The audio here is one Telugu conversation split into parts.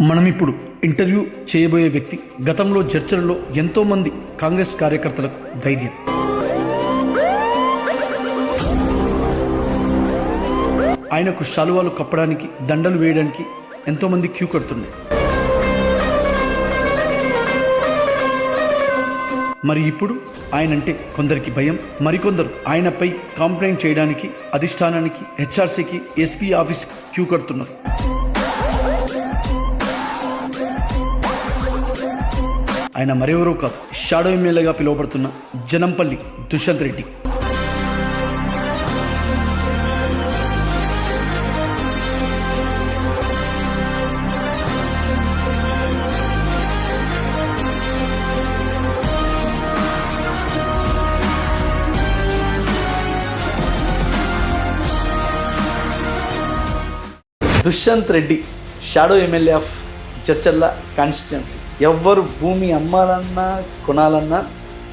మనం ఇప్పుడు ఇంటర్వ్యూ చేయబోయే వ్యక్తి గతంలో చర్చలలో ఎంతోమంది కాంగ్రెస్ కార్యకర్తలకు ధైర్యం. ఆయనకు శాలువాలు కప్పడానికి దండలు వేయడానికి ఎంతోమంది క్యూ కడుతున్నాయి. మరి ఇప్పుడు ఆయనంటే కొందరికి భయం మరికొందరు ఆయనపై కంప్లైంట్ చేయడానికి అధిష్టానానికి హెచ్ఆర్సీకి ఎస్పీ ఆఫీస్కి క్యూ కడుతున్నారు. ఆయన మరెవరూ కాదు. షాడో ఎమ్మెల్యేగా పిలువబడుతున్న Janampalli Dushyant Reddy. Dushyant Reddy shadow MLA of చర్చల్ల constituency ఎవ్వరు భూమి అమ్మాలన్నా కొనాలన్నా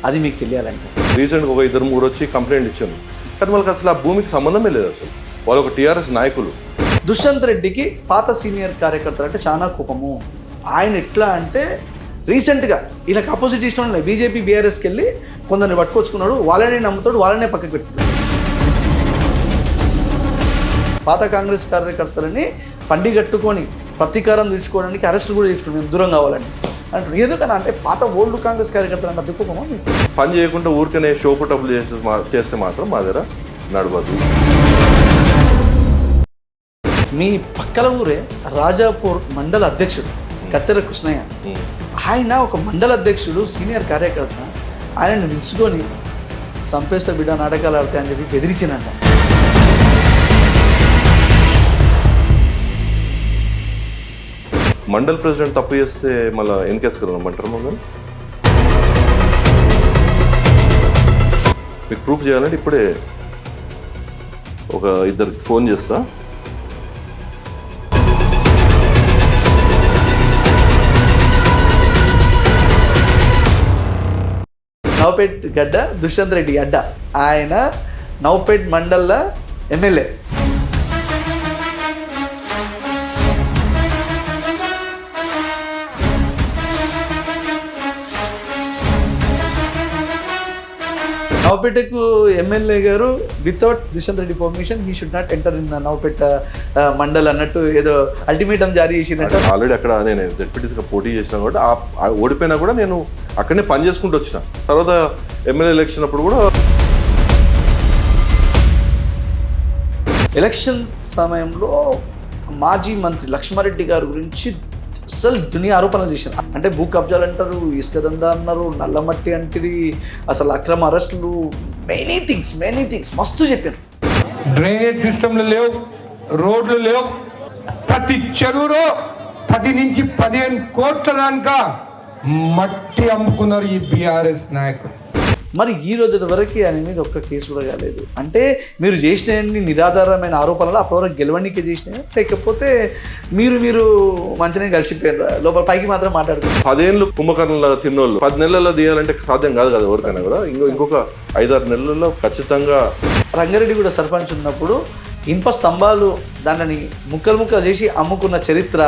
అది మీకు తెలియాలంటే. రీసెంట్గా ఒక ఇద్దరు ముగ్గురు వచ్చి కంప్లైంట్ ఇచ్చాను కానీ వాళ్ళకి అసలు ఆ భూమికి సంబంధమే లేదు అసలు. వాళ్ళు ఒక టీఆర్ఎస్ నాయకులు. దుష్యంత్ రెడ్డికి పాత సీనియర్ కార్యకర్తలు అంటే చాలా కోపము. ఆయన ఎట్లా అంటే రీసెంట్గా వీళ్ళకి అపోజిట్ ఇష్టం లేదు బీజేపీ బీఆర్ఎస్కి వెళ్ళి కొందరిని పట్టుకొచ్చుకున్నాడు వాళ్ళనే నమ్ముతాడు వాళ్ళనే పక్కకు పెట్టుకున్నాడు పాత కాంగ్రెస్ కార్యకర్తలని పండిగట్టుకొని ప్రతీకారం తీర్చుకోవడానికి అరెస్టులు కూడా చేసుకుని మేము దూరం కావాలని అంటున్నాడు. ఎందుకని అంటే పాత ఓల్డ్ కాంగ్రెస్ కార్యకర్తలు అంటే మీకు? పని చేయకుండా ఊరికనే షో పుటప్పులు చేస్తే మా- చేస్తే మాత్రం మా దగ్గర నడవదు. మీ పక్కల ఊరే రాజాపూర్ మండల అధ్యక్షుడు కత్తెర కృష్ణయ్య. ఆయన ఒక మండల అధ్యక్షుడు సీనియర్ కార్యకర్త. ఆయనను పిలుచుకొని సంపేస్త బిడ్డ నాటకాలు ఆడతాయి అని చెప్పి బెదిరించినంట మండల్ ప్రెసిడెంట్ తప్పు చేస్తే మళ్ళీ ఎన్కేస్ కదా రమ్మంటారు మమ్మల్ని? మీకు ప్రూఫ్ చేయాలంటే ఇప్పుడే ఒక ఇద్దరికి ఫోన్ చేస్తా. నవపేట్ గడ్డ దుష్యంత్ రెడ్డి అడ్డ. ఆయన నవపేట్ మండల్ల ఎమ్మెల్యే. నవపేటకు ఎమ్మెల్యే గారు without Dushyant Reddy permission he should not enter in Navapeta mandal అన్నట్టు ఏదో అల్టిమేటం జారీ చేసినట్టు. ఆల్రెడీ అక్కడ నేను జెడ్పీటీసీగా పోటీ చేసినా కూడా ఓడిపోయినా కూడా నేను అక్కడనే పని చేసుకుంటూ వచ్చిన. తర్వాత ఎమ్మెల్యే ఎలక్షన్ అప్పుడు కూడా ఎలక్షన్ సమయంలో మాజీ మంత్రి లక్ష్మారెడ్డి గారి గురించి అసలు దునియా ఆరోపణలు చేశారు. అంటే భూ కబ్జాలు అంటారు ఇసుక దందా అన్నారు నల్లమట్టి అంటిది అసలు అక్రమ అరెస్టులు మెనీ థింగ్స్ మెనీ థింగ్స్ మస్తు చెప్పారు. డ్రైనేజ్ సిస్టమ్లు లేవు రోడ్లు లేవు. ప్రతి చెరువులో పది నుంచి పదిహేను కోట్ల దాకా మట్టి అమ్ముకున్నారు ఈ బీఆర్ఎస్ నాయకులు. మరి ఈ రోజు వరకు ఆయన మీద ఒక్క కేసు కూడా కాలేదు అంటే మీరు చేసిన నిరాధారమైన ఆరోపణలు అప్పటివరకు గెలవడానికి చేసినాయి? లేకపోతే మీరు మీరు మంచిగా కలిసిపోయారు లోపల పైకి మాత్రం మాట్లాడుతున్నారు పదేళ్ళు కుంభకర్ణంలో తిన్నోళ్ళు. పది నెలల్లో తీయాలంటే సాధ్యం కాదు కదా ఎవరికైనా కూడా? ఇంకో ఇంకొక ఐదారు నెలల్లో ఖచ్చితంగా. రంగారెడ్డి కూడా సర్పంచ్ ఉన్నప్పుడు ఇనుప స్తంభాలు దానిని ముక్కలు ముక్కలు చేసి అమ్ముకున్న చరిత్ర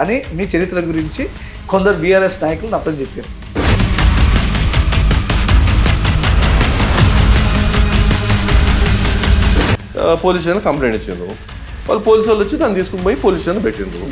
అని మీ చరిత్ర గురించి కొందరు బీఆర్ఎస్ నాయకులు అర్థం చెప్పారు. పోలీస్ స్టేషన్ కంప్లైంట్ ఇచ్చిండ్రు. వాళ్ళు పోలీసు వాళ్ళు వచ్చి దాన్ని తీసుకుని పోయి పోలీస్ స్టేషన్ పెట్టిండ్రు.